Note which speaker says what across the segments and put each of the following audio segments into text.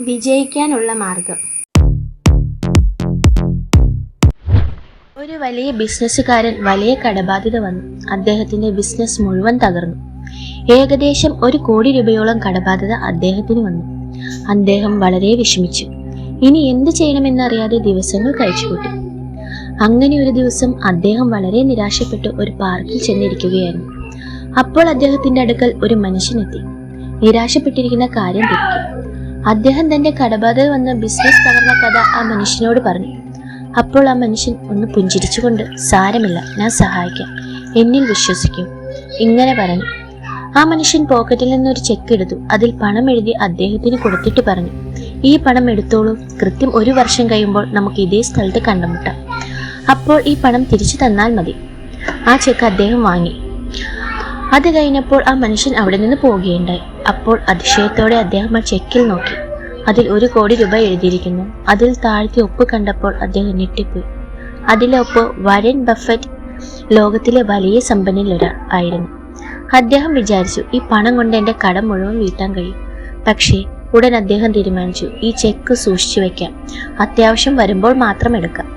Speaker 1: വിജയിക്കാനുള്ള മാർഗം. ഒരു വലിയ ബിസിനസ്സുകാരൻ വലിയ കടബാധ്യത വന്നു. അദ്ദേഹത്തിന്റെ ബിസിനസ് മുഴുവൻ തകർന്നു. ഏകദേശം ഒരു കോടി രൂപയോളം കടബാധ്യത അദ്ദേഹത്തിന് വന്നു. അദ്ദേഹം വളരെ വിഷമിച്ചു. ഇനി എന്ത് ചെയ്യണമെന്നറിയാതെ ദിവസങ്ങൾ കഴിച്ചുകൂട്ടി. അങ്ങനെ ഒരു ദിവസം അദ്ദേഹം വളരെ നിരാശപ്പെട്ട് ഒരു പാർക്കിൽ ചെന്നിരിക്കുകയായിരുന്നു. അപ്പോൾ അദ്ദേഹത്തിന്റെ അടുക്കൽ ഒരു മനുഷ്യനെത്തി. നിരാശപ്പെട്ടിരിക്കുന്ന കാര്യം തിരക്കി അദ്ദേഹം തന്റെ കടബാധയിൽ വന്ന ബിസിനസ് തകർന്ന കഥ ആ മനുഷ്യനോട് പറഞ്ഞു. അപ്പോൾ ആ മനുഷ്യൻ ഒന്ന് പുഞ്ചിരിച്ചുകൊണ്ട് സാരമില്ല ഞാൻ സഹായിക്കാം. എന്നിൽ വിശ്വസിക്കും. ഇങ്ങനെ പറഞ്ഞു. ആ മനുഷ്യൻ പോക്കറ്റിൽ നിന്ന് ഒരു ചെക്ക് എടുത്തു. അതിൽ പണം എഴുതി അദ്ദേഹത്തിന് കൊടുത്തിട്ട് പറഞ്ഞു. ഈ പണം എടുത്തോളൂ. കൃത്യം ഒരു വർഷം കഴിയുമ്പോൾ നമുക്ക് ഇതേ സ്ഥലത്ത് കണ്ടുമുട്ടാം. അപ്പോൾ ഈ പണം തിരിച്ചു തന്നാൽ മതി. ആ ചെക്ക് അദ്ദേഹം വാങ്ങി. അത് കഴിഞ്ഞപ്പോൾ ആ മനുഷ്യൻ അവിടെ നിന്ന് പോവുകയുണ്ടായി. അപ്പോൾ അതിശയത്തോടെ അദ്ദേഹം ആ ചെക്കിൽ നോക്കി. അതിൽ ഒരു കോടി രൂപ എഴുതിയിരിക്കുന്നു. അതിൽ താഴ്ത്തി ഒപ്പ് കണ്ടപ്പോൾ അദ്ദേഹം ഞെട്ടിപ്പോയി. അതിലെ ഒപ്പ് വരൻ ബഫറ്റ് ലോകത്തിലെ വലിയ സമ്പന്നിൽ ഒരാൾ ആയിരുന്നു. അദ്ദേഹം വിചാരിച്ചു ഈ പണം കൊണ്ട് എന്റെ കടം മുഴുവൻ വീട്ടാൻ കഴിയും. പക്ഷേ ഉടൻ അദ്ദേഹം തീരുമാനിച്ചു ഈ ചെക്ക് സൂക്ഷിച്ചു വെക്കാം. അത്യാവശ്യം വരുമ്പോൾ മാത്രം എടുക്കാം.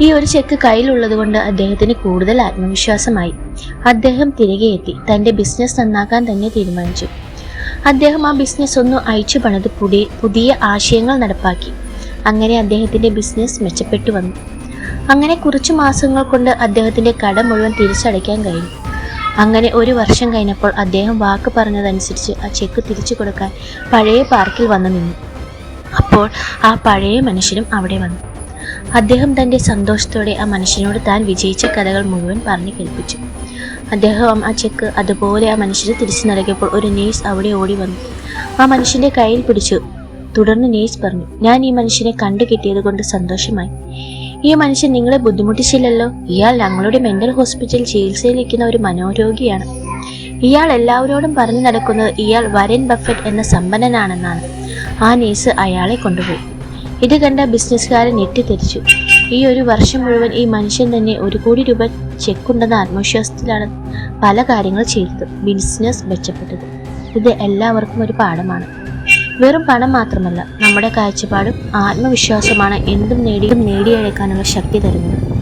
Speaker 1: ഈ ഒരു ചെക്ക് കയ്യിലുള്ളത് കൊണ്ട് അദ്ദേഹത്തിന് കൂടുതൽ ആത്മവിശ്വാസമായി. അദ്ദേഹം തിരികെ എത്തി തന്റെ ബിസിനസ് നന്നാക്കാൻ തന്നെ തീരുമാനിച്ചു. അദ്ദേഹം ആ ബിസിനസ് ഒന്ന് അയച്ചു പണിത് പുതിയ പുതിയ ആശയങ്ങൾ നടപ്പാക്കി. അങ്ങനെ അദ്ദേഹത്തിന്റെ ബിസിനസ് മെച്ചപ്പെട്ടു വന്നു. അങ്ങനെ കുറച്ച് മാസങ്ങൾ കൊണ്ട് അദ്ദേഹത്തിന്റെ കട മുഴുവൻ തിരിച്ചടയ്ക്കാൻ കഴിഞ്ഞു. അങ്ങനെ ഒരു വർഷം കഴിഞ്ഞപ്പോൾ അദ്ദേഹം വാക്ക് പറഞ്ഞതനുസരിച്ച് ആ ചെക്ക് തിരിച്ചു കൊടുക്കാൻ പഴയ പാർക്കിൽ വന്നു നിന്നു. അപ്പോൾ ആ പഴയ മനുഷ്യനും അവിടെ വന്നു. അദ്ദേഹം തന്റെ സന്തോഷത്തോടെ ആ മനുഷ്യനോട് താൻ വിജയിച്ച കഥകൾ മുഴുവൻ പറഞ്ഞു കേൾപ്പിച്ചു. അദ്ദേഹം ആ ചെക്ക് അതുപോലെ ആ മനുഷ്യന് തിരിച്ചു നൽകിയപ്പോൾ ഒരു നേഴ്സ് അവിടെ ഓടി വന്നു. ആ മനുഷ്യന്റെ കയ്യിൽ പിടിച്ചു. തുടർന്ന് നേഴ്സ് പറഞ്ഞു ഞാൻ ഈ മനുഷ്യനെ കണ്ടു കിട്ടിയത് കൊണ്ട് സന്തോഷമായി. ഈ മനുഷ്യൻ നിങ്ങളെ ബുദ്ധിമുട്ടിച്ചില്ലല്ലോ? ഇയാൾ ഞങ്ങളുടെ മെന്റൽ ഹോസ്പിറ്റലിൽ ചികിത്സയിലിരിക്കുന്ന ഒരു മനോരോഗിയാണ്. ഇയാൾ എല്ലാവരോടും പറഞ്ഞു നടക്കുന്നത് ഇയാൾ വരൻ ബഫറ്റ് എന്ന സമ്പന്നനാണെന്നാണ്. ആ നേഴ്സ് അയാളെ കൊണ്ടുപോയി. ഇത് കണ്ട ബിസിനസ്സുകാരൻ ഞെട്ടിത്തെറിച്ചു. ഈ ഒരു വർഷം മുഴുവൻ ഈ മനുഷ്യൻ തന്നെ ഒരു കോടി രൂപ ചെക്കുണ്ടെന്ന ആത്മവിശ്വാസത്തിലാണ് പല കാര്യങ്ങൾ ചെയ്തത് ബിസിനസ് മെച്ചപ്പെട്ടത്. ഇത് എല്ലാവർക്കും ഒരു പാഠമാണ്. വെറും പണം മാത്രമല്ല നമ്മുടെ കാഴ്ചപ്പാടും ആത്മവിശ്വാസമാണ് എന്തും നേടിയും നേടിയെടുക്കാനുള്ള ശക്തി തരുന്നത്.